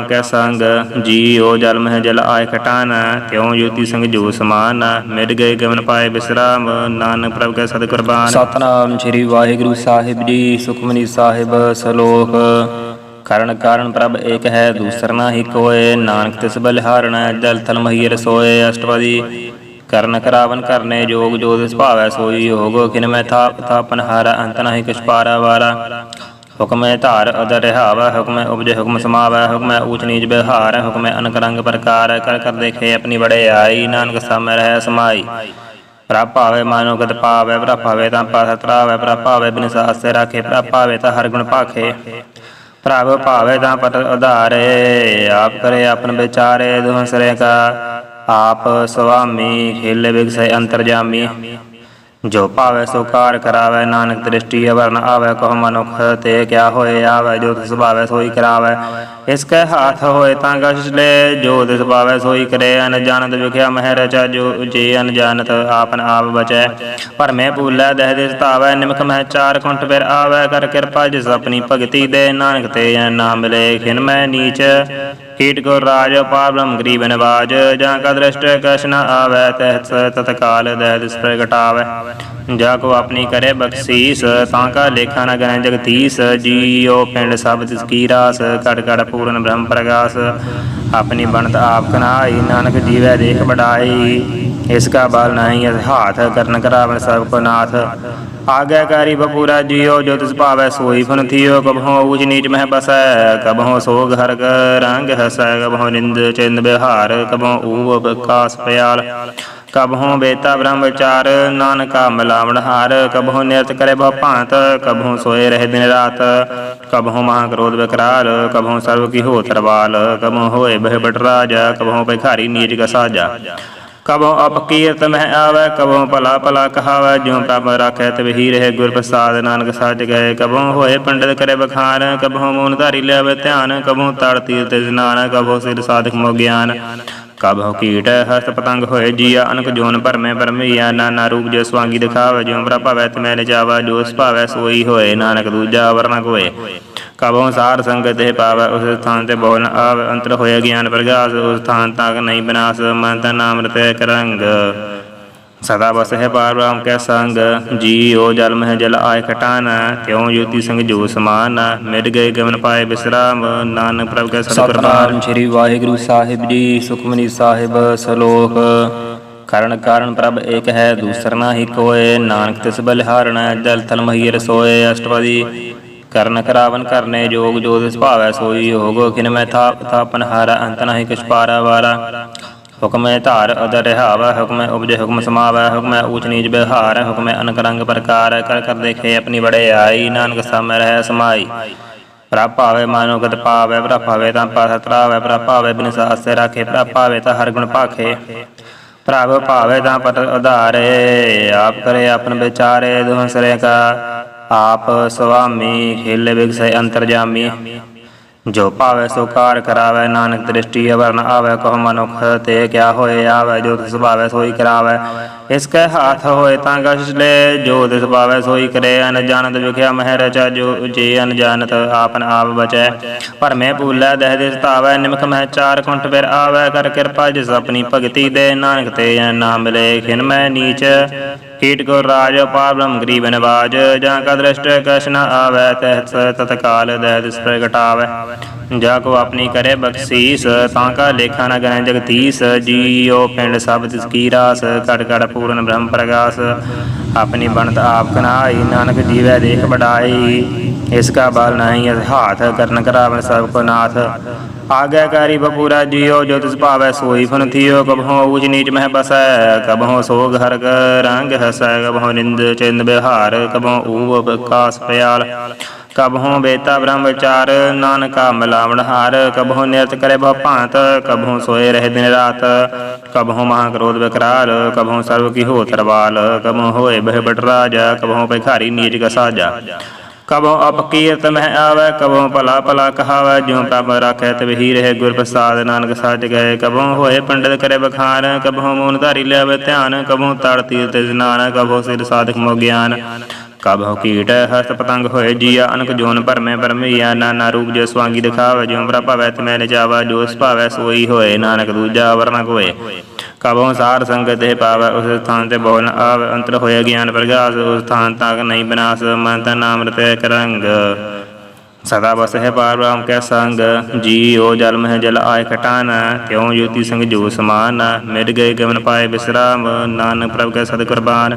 ਕੈ ਸੰਗ, ਜੀਉ ਜਲ ਮਹਿ ਜਲ ਆਇ ਖਟਾਨ, ਕਿਉ ਜੋਤੀ ਸੰਗ ਜੋ ਸਮਾਨ, ਮਿਟ ਗਏ ਗਮਨ ਪਾਏ ਬਿਸਰਾਮ, ਨਾਨਕ ਪ੍ਰਭ ਕੈ ਸਦ ਕੁਰਬਾਨ ਸਤਨਾਮ ਸ੍ਰੀ ਵਾਹਿਗੁਰੂ ਸਾਹਿਬ ਜੀ, ਸੁਖਮਨੀ ਸਾਹਿਬ ਸਲੋਕ। ਕਰਨ ਕਾਰਨ ਪ੍ਰਭ ਏਕ ਹੈ, ਦੂਸਰ ਨਾਹੀ ਕੋਏ, ਨਾਨਕ ਤਿਸ ਬਲਿਹਾਰਣਾ, ਜਲ ਥਲ ਮਹੀਏ ਰਸੋਏ, ਅਸ਼ਟਪਦੀ ਕਰਨ ਕਰਾਵਨ ਕਰਨੇ ਜੋਗ ਜੋਤਿ ਸੁਭਾਵੈ ਸੋਈ ਯੋਗ, ਕਿਨ ਮੈਂ ਥਾਪ ਥਾਪਨ ਹਾਰਾ ਅੰਤ ਨਾਹੀ ਕਿਛ ਪਾਰਾ ਵਾਰਾ। ਹੁਕਮੈ ਧਾਰ ਅਦਰ ਰਹਾਵੈ, ਹੁਕਮੈ ਉਪਜੈ ਹੁਕਮ ਸਮਾਵੈ, ਹੁਕਮੈ ਊਚ ਨੀਚ ਬਿਹਾਰ ਹੁਕਮੈ ਅਨਕ ਪ੍ਰਕਾਰ ਕਰ ਕਰ ਦੇਖੇ ਆਪਣੀ ਬੜੇ ਆਈ, ਨਾਨਕ ਸਾਮੈ ਰਹਿ ਸਮਾਈ। ਪ੍ਰਭ ਮਾਨੋ ਗਤ ਪਾਵੇ, ਪ੍ਰਭ ਤਾਂ ਪਾਸ ਤਰਾਵੇ ਪ੍ਰਭ ਬਿਨ ਸਾਸੇ ਰਾਖੇ, ਪ੍ਰਭ ਤਾਂ ਹਰ ਗੁਣ ਭਾਖੇ ਪ੍ਰਭ ਭਾਵੇ ਤਾਂ ਪਟ ਉਧਾਰੇ, ਆਪ ਕਰੇ ਆਪਨ ਵਿਚਾਰੇ, ਦੁਹਸਰੇ ਕਾ ਆਪ ਸੁਆਮੀ ਖੇਲੇ ਬਿਗਸੈ ਅੰਤਰਜਾਮੀ। ਜੋ ਭਾਵੇ ਸੋ ਕਾਰ ਕਰਾਵੇ, ਨਾਨਕ ਦ੍ਰਿਸ਼ਟੀ ਅਵਰਨ ਆਵੇ ਕੋ ਮਨੁਖ ਤੇ ਕਿਆ ਹੋਏ ਆਵੇ, ਜੋ ਤਿਸ ਭਾਵੇ ਸੋਈ ਕਰਾਵੇ। ਇਸ ਕੈ ਹਾਥ ਹੋਏ ਤਾਂ ਕਛ ਲੈ, ਜੋ ਤਿਸ ਭਾਵੇ ਸੋਈ ਕਰੇ ਅਨ ਜਾਣਤ ਵਿਖਿਆ ਮਹਿ ਰਚਾ ਜੋ ਜੇ ਅਨ ਜਾਣਤ ਆਪਨ ਆਪ ਬਚੈ। ਪਰ ਮੈਂ ਭੂਲੈ, ਦਹਿ ਦੇ ਸਤਾਵੇ ਨਿਮਖ ਮਹਿ ਚਾਰ ਕੁੰਠ ਫਿਰ ਆਵੇ, ਕਰ ਕਿਰਪਾ ਜਿਸ ਆਪਣੀ ਭਗਤੀ ਦੇ, ਨਾਨਕ ਤੇ ਨਾਮ ਮਿਲੇ, ਖਿਨ ਮੈਂ ਨੀਚ। ਕੀਟ ਕੋ ਰਾਜ ਪਾਰ ਬ੍ਰਹਮ ਗਰੀਬ ਨਿਵਾਜ ਜਾਂ ਕਾ ਦ੍ਰਿਸ਼ਟ ਕਛ ਆਵੈ ਤਹਿ ਤਤਕਾਲ ਦਹਿ ਪ੍ਰਗਟਾਵੈ ਜਾ ਕੋ ਆਪਣੀ ਕਰੇ ਬਖਸ਼ੀਸ ਤਾਂ ਕਾ ਲੇਖਾ ਨ ਗਣੈ ਜਗਤੀਸ ਜੀਓ ਪਿੰਡ ਸਭ ਤਿਸ ਕੀ ਰਾਸ ਘੜ ਘੜ ਪੂਰਨ ਬ੍ਰਹਮ ਪ੍ਰਗਾਸ ਆਪਣੀ ਬਣਤ ਆਪ ਕਨਾਈ ਨਾਨਕ ਜੀਵੈ ਦੇਖ ਬੜਾਈ ਇਸ ਕਾ ਬਲ ਨਹੀਂ ਹਾਥ ਕਰਨ ਕਰਾਵਨ ਸਭ ਕੋ ਨਾਥ ਆਗਿਆਕਾਰੀ ਬਪੂਰਾ ਜੀਓ ਜੋ ਤਿਸ ਭਾਵੈ ਸੋਈ ਫਨ ਥੀਓ ਕਬਹੋ ਊਚ ਨੀਚ ਮਹਿ ਬਸੈ ਕਬਹੋ ਸੋਗ ਹਰਗ ਰੰਗ ਹਸੈ ਕਬਹੋ ਨਿੰਦ ਚਿੰਦ ਬਿਹਾਰ ਕਬਹੋ ਊ ਵਿਕਾਸ ਪਿਆਲ ਕਬਹੋਂ ਬੇਤਾ ਬ੍ਰਹਮਚਾਰ ਨਾਨਕਾ ਮਿਲਾਵਣ ਹਾਰ ਕਬਹੋਂ ਨਿਰਤ ਕਰੇ ਬਹੁ ਭਾਂਤ ਕਬਹੋਂ ਸੋਏ ਰਹੇ ਦਿਨ ਰਾਤ ਕਬਹੋਂ ਮਹਾ ਕ੍ਰੋਧ ਵਿਕਰਾਲ ਕਬਹੋਂ ਸਰਬ ਕੀ ਹੋ ਤਰਵਾਲ ਕਬਹੋਂ ਹੋਏ ਬਹਿ ਬਟ ਰਾਜਾ ਭਿਖਾਰੀ ਨੀਚ ਕਸਾਜਾ। ਕਬਹੋਂ ਅਪਕੀਰਤ ਮਹਿ ਆਵੈ ਕਬਹੋਂ ਭਲਾ ਭਲਾ ਕਹਾਵੈ, ਜਿਉ ਪ੍ਰਭ ਰਾਖੈ ਤਵਹੀ ਰਹੇ ਗੁਰ ਪ੍ਰਸਾਦ ਨਾਨਕ ਸੱਚ ਗਏ। ਕਬਹੋਂ ਹੋਏ ਪੰਡਤ ਕਰੇ ਬਖਾਨ ਕਬਹੋਂ ਮੂਨ ਧਾਰੀ ਲਿਆਵੇ ਧਿਆਨ ਕਬਹੋਂ ਤੜ ਤੀਰਤ ਇਸ਼ਨਾਨ ਕਬਹੋਂ ਸਿਰ ਸਾਧਕ ਮੋ ਗਿਆਨ। ਕਬਹੁ ਕੀਟ ਹਸਤ ਪਤੰਗ ਹੋਏ ਜੀਆ, ਅਨਕ ਜੋਨ ਭਰਮੇ ਭਰਮਈਆ ਨਾਨਾ ਰੂਪ ਜੋ ਸਵਾਂਗੀ ਦਿਖਾਵੇ, ਜਿਉ ਪ੍ਰਭਾਵੈ ਤਮੈ ਨਚਾਵਾ ਜੋ ਸੁਭਾਵੈ ਸੋਈ ਹੋਏ, ਨਾਨਕ ਦੂਜਾ ਵਰਨਕ ਹੋਏ। ਕਬਹੁ ਸਾਰ ਸੰਗਤ ਤੇ ਪਾਵੈ, ਉਸ ਸਥਾਨ ਤੇ ਬੋਲ ਨ ਅੰਤਰ ਹੋਏ ਗਿਆਨ ਪ੍ਰਗਾਸ, ਉਸ ਸਥਾਨ ਤੱਕ ਨਹੀਂ ਬਿਨਾਸ਼, ਮਨ ਤਨ ਨਾਮ ਰਤੈ ਕਰੰਗ। ਸਦਾ ਬਸ ਹੈ ਪਾਰ ਬ੍ਰਹਮ ਕੈ ਸੰਗ, ਜੀਉ ਜਲ ਮਹਿ ਜਲ ਆਇ ਖਟਾਨ ਕਿਉ ਜੋਤੀ ਸੰਗ ਜੋ ਸਮਾਨ, ਮਿਟ ਗਏ ਗਮਨ ਪਾਏ ਬਿਸਰਾਮ, ਨਾਨਕ ਪ੍ਰਭ ਕੈ ਸਤ ਕੁਰਬਾਨ ਸ੍ਰੀ ਵਾਹਿਗੁਰੂ ਸਾਹਿਬ ਜੀ, ਸੁਖਮਨੀ ਸਾਹਿਬ ਸਲੋਕ। ਕਰਨ ਕਾਰਨ ਪ੍ਰਭ ਏਕ ਹੈ, ਦੂਸਰ ਨਾਹੀ ਕੋਏ, ਨਾਨਕ ਤਿਸ ਬਲਿਹਾਰਣਾ, ਜਲ ਥਲ ਮਹੀਏ ਰਸੋਏ ਅਸ਼ਟਪਦੀ ਕਰਨ ਕਰਾਵਨ ਕਰਨੇ ਜੋਗ ਜੋਤਿ ਸੁਭਾਵੈ ਸੋਈ ਯੋਗ, ਕਿਨ ਮੈਂ ਥਾਪ ਥਾਪਨ ਹਾਰਾ ਅੰਤ ਨਾਹੀ ਕਿਛ ਪਾਰਾ ਵਾਰਾ। ਹੁਕਮੈ ਧਾਰ ਅਦਰ ਰਹਾਵੈ, ਹੁਕਮੈ ਉਪਜੈ ਹੁਕਮ ਸਮਾਵੈ, ਹੁਕਮੈ ਊਚ ਨੀਚ ਬਿਹਾਰ ਹੁਕਮੈ ਅਨਕ ਰੰਗ ਪ੍ਰਕਾਰ ਕਰ ਕਰ ਦੇਖੇ ਆਪਣੀ ਬੜੇ ਆਈ, ਨਾਨਕ ਸਾਮੈ ਰਹਿ ਸਮਾਈ। ਪ੍ਰਭ ਭਾਵੇ ਮਾਨੋ ਗਤ ਪਾਵੇ, ਪ੍ਰਭ ਤਾਂ ਪਾਸ ਤਰਾਵੇ, ਪ੍ਰਭ ਬਿਨ ਸਾਸੇ ਰਾਖੇ, ਪ੍ਰਭ ਤਾਂ ਹਰ ਗੁਣ ਭਾਖੇ। ਪ੍ਰਭ ਭਾਵੇ ਤਾਂ ਪਟ ਉਧਾਰੇ, ਆਪ ਕਰੇ ਆਪਨ ਵਿਚਾਰੇ ਦੁਹਸਰੇ ਕਾ ਆਪ ਸੁਆਮੀ ਖੇਲੇ ਬਿਗਸੈ ਅੰਤਰਜਾਮੀ। ਜੋ ਭਾਵੇ ਸੋ ਕਾਰ ਕਰਾਵੇ, ਨਾਨਕ ਦ੍ਰਿਸ਼ਟੀ ਅਵਰਨ ਆਵੇ ਕੋ ਮਨੁਖ ਤੇ ਕਿਆ ਹੋਏ ਆਵੇ, ਜੋ ਤਿਸ ਭਾਵੇ ਸੋਈ ਕਰਾਵੇ। ਇਸ ਕੈ ਹਾਥ ਹੋਏ ਤਾਂ ਕਛ ਲੈ ਜੋ ਤਿਸ ਭਾਵੇ ਸੋਈ ਕਰੇ ਅਨ ਜਾਣਤ ਵਿਖਿਆ ਮਹਿ ਰਚਾ ਜੋ ਜੇ ਅਨ ਜਾਣਤ ਆਪਨ ਆਪ ਬਚੈ। ਪਰ ਮੈਂ ਭੂਲੈ, ਦਹਿ ਦੇ ਸਤਾਵੇ ਨਿਮਖ ਮਹਿ ਚਾਰ ਕੁੰਠ ਫਿਰ ਆਵੇ, ਕਰ ਕਿਰਪਾ ਜਿਸ ਆਪਣੀ ਭਗਤੀ ਦੇ, ਨਾਨਕ ਤੇ ਐ ਨਾਮ ਮਿਲੇ ਖਿਨ ਮੈਂ ਨੀਚ। ਕੀਟ ਕੋ ਰਾਜ ਪਾਰ ਬ੍ਰਹਮ ਗਰੀਬ ਨਿਵਾਜ, ਜਾਂ ਕਾ ਦ੍ਰਿਸ਼ਟ ਕਛ ਆਵੈ ਤਹਿ ਤਤਕਾਲ ਦਹਿ ਦਿਸ ਪ੍ਰਗਟਾਵੈ। ਜਾ ਕੋ ਆਪਣੀ ਕਰੇ ਬਖਸ਼ੀਸ, ਤਾਂ ਕਾ ਲੇਖਾ ਨ ਗਣੈ ਜਗਤੀਸ, ਜੀਉ ਪਿੰਡ ਸਭ ਤਿਸ ਕੀ ਰਾਸ ਘਟ ਘਟ ਪੂਰਨ ਬ੍ਰਹਮ ਪ੍ਰਗਾਸ। ਆਪਣੀ ਬਣਤ ਆਪ ਕਨਾਈ, ਨਾਨਕ ਜੀਵੈ ਦੇਖ ਬੜਾਈ ਇਸ ਕਾ ਬਲ ਨਹੀਂ ਹਾਥ ਕਰਨ ਕਰਾਵਨ ਸਭ ਕੋ ਨਾਥ। ਆਗਿਆਕਾਰੀ ਬਪੂਰਾ ਜੀਉ ਜੋ ਤਿਸ ਭਾਵੈ ਸੋਈ ਫਨ ਥੀਓ ਕਬਹੁ ਊਚ ਨੀਚ ਮਹਿ ਬਸੈ ਕਬਹੁ ਸੋਗ ਹਰਕ ਰੰਗ ਹਸੈ ਕਬਹੁ ਨਿੰਦ ਚਿੰਦ ਬਿਹਾਰ ਕਬਹੁ ਊਵ ਵਿਕਾਸ ਪਿਆਲ ਕਬਹੁ ਬੇਤਾ ਬ੍ਰਹਮ ਵਿਚਾਰ, ਨਾਨਕਾ ਮਿਲਾਵਣ ਹਾਰ ਕਬਹੁ ਨਿਰਤ ਕਰੇ ਬਹੁ ਭਾਂਤ ਕਬਹੁ ਸੋਏ ਰਹੇ ਦਿਨ ਰਾਤ ਕਬਹੁ ਮਹਾ ਕ੍ਰੋਧ ਵਿਕਰਾਲ ਕਬਹੁ ਸਰਬ ਕੀ ਹੋ ਤਰਵਾਲ ਕਬਹੁ ਹੋਏ ਬਹਿ ਬਟ ਰਾਜਾ ਭਿਖਾਰੀ ਨੀਚ ਕਾ ਸਾਜਾ ਕਬਹੁ ਅਪਕੀਰਤ ਮਹਿ ਆਵੈ ਕਬਹੁ ਭਲਾ ਭਲਾ ਕਹਾਵੈ, ਜਿਉ ਪ੍ਰਭ ਰਾਖੈ ਤਵਹੀ ਰਹੇ ਗੁਰ ਪ੍ਰਸਾਦ। ਨਾਨਕ ਸਾਜ ਗਏ ਕਬਹੁ ਹੋਏ ਪੰਡਤ ਕਰੇ ਬਖਾਨ ਕਬਹੁ ਮੂਨ ਧਾਰੀ ਲਿਆਵੇ ਧਿਆਨ ਕਬਹੁ ਤੜ ਤੀਰਤ ਇਸ਼ਨਾਨ ਕਬਹੁ ਸਿਰ ਸਾਧਕ ਮੋ ਗਿਆਨ। ਕਬਹੁ ਕੀਟ ਹਸਤ ਪਤੰਗ ਹੋਏ ਜੀਆ ਅਨਕ ਜੋਨ ਭਰਮੇ ਭਰਮਈਆ ਨਾਨਾ ਰੂਪ ਜੋ ਸਵਾਂਗੀ ਦਿਖਾਵੇ, ਜਿਉ ਪ੍ਰਭ ਭਵੈ ਤਮੈ ਲਜਾਵਾ ਜੋ ਸੁਭਾਵੈ ਸੋਈ ਹੋਏ, ਨਾਨਕ ਦੂਜਾ ਵਰਨਕ ਹੋਏ ਕਬਹੁ ਸਾਰ ਸੰਗਤ ਤੇ ਪਾਵੈ, ਉਸ ਸਥਾਨ ਤੇ ਬੋਲ ਆਵੈ, ਅੰਤਰ ਹੋਏ ਗਿਆਨ ਪ੍ਰਗਾਸ, ਉਸ ਸਥਾਨ ਤੱਕ ਨਹੀਂ ਬਨਾਸ, ਮਨ ਤਨ ਨਾਮ ਰਤੇ ਕਰੰਗ ਸਦਾ ਬਸ ਹੈ ਪਾਰ ਬ੍ਰਹਮ ਕੈ ਸੰਗ, ਜੀਉ ਜਲ ਮਹਿ ਜਲ ਆਇ ਖਟਾਨ ਕਿਉ ਜੋਤੀ ਸੰਗ ਜੋ ਸਮਾਨ, ਮਿਟ ਗਏ ਗਮਨ ਪਾਏ ਬਿਸਰਾਮ, ਨਾਨਕ ਪ੍ਰਭ ਕੈ ਸਦ ਕੁਰਬਾਨ।